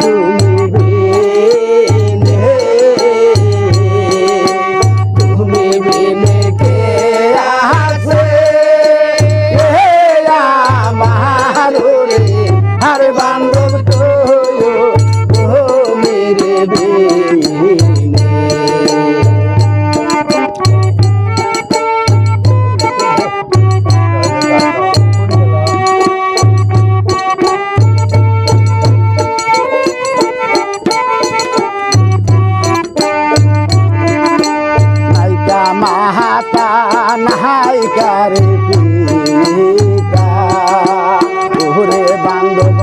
ছোট মাহাতা নাহাই কারে পিতা? ওরে বান্ধব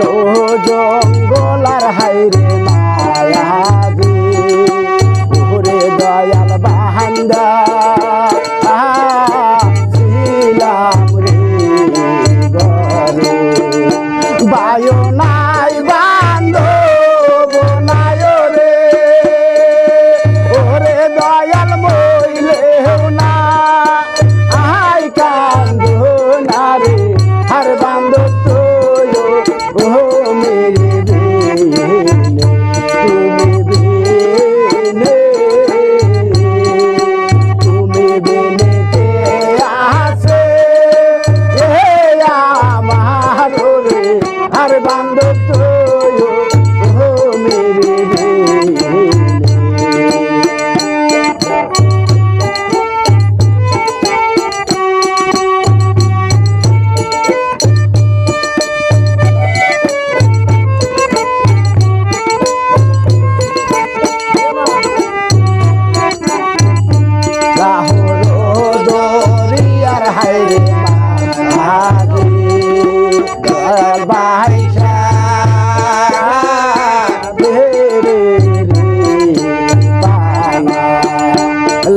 কালো জঙ্গলার হাইরে মায়াবি ওরে দয়াল বাহান্দা।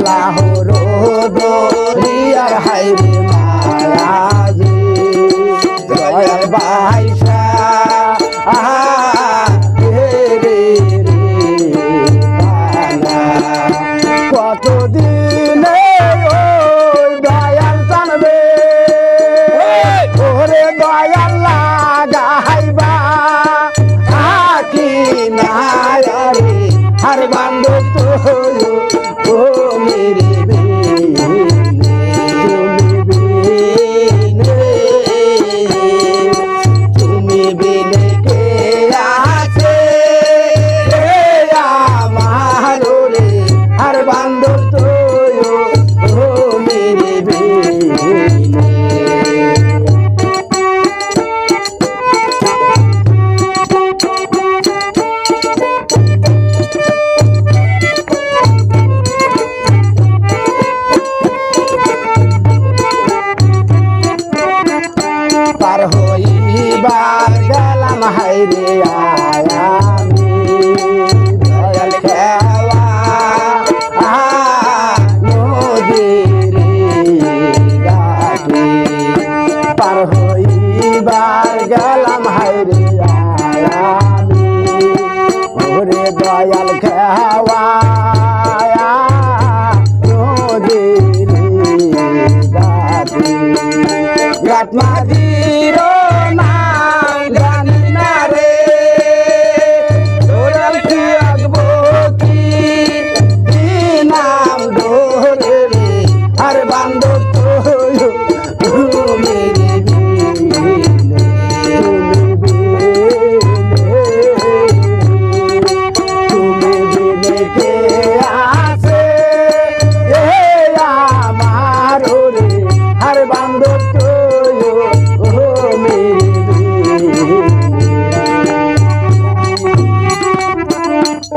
la পার